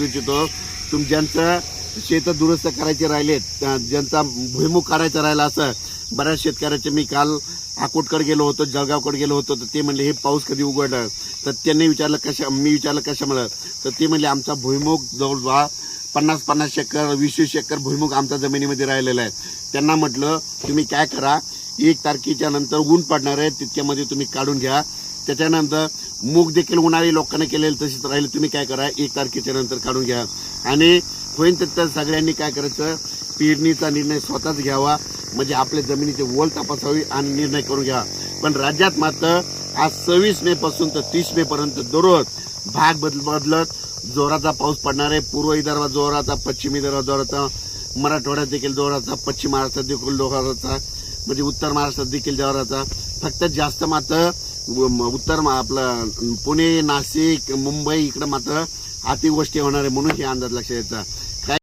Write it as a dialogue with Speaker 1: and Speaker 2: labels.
Speaker 1: सांगू इच्छितो तुम ज्यांचं शेतं दुरुस्त करायचे राहिलेत ज्यांचा भुईमुख करायचा राहिला असं बऱ्याच शेतकऱ्याचे मी काल अकोटकडे गेलो होतो जळगावकडे गेलो होतो तर ते म्हणले हे पाऊस कधी उघडलं? तर त्यांनी विचारलं कशा मी विचारलं कशामुळं तर ते म्हणले आमचा भुईमुख जवळजवळ पन्नास पन्नास शेकर वीस वीस शेकर भुईमुख आमच्या जमिनीमध्ये राहिलेला आहे. त्यांना म्हटलं तुम्ही काय करा एक तारखेच्या नंतर ऊन पडणार आहे तितक्यामध्ये तुम्ही काढून घ्या. त्याच्यानंतर मूग देखील उन्हाळी लोकांनी केलेलं तशीच राहिले. तुम्ही काय करा एक तारखेच्या नंतर काढून घ्या. आणि होईन तर सगळ्यांनी काय करायचं पेरणीचा निर्णय स्वतःच घ्यावा. म्हणजे आपल्या जमिनीची ओल तपासावी आणि निर्णय करून घ्या. पण राज्यात मात्र आज सव्वीस मे पासून तर तीस मे पर्यंत दररोज भाग बदल बदलत जोराचा पाऊस पडणार आहे. पूर्व विदर्भात जोराचा पश्चिम विदर्भात जोराचा मराठवाड्यात देखील जोराचा पश्चिम महाराष्ट्रात देखील जोराचा म्हणजे उत्तर महाराष्ट्रात देखील जोराचा. फक्त जास्त मात्र उत्तर आपलं पुणे नाशिक मुंबई इकडं मात्र अतिवृष्टी होणार आहे म्हणून हे अंदाज लक्षात येतात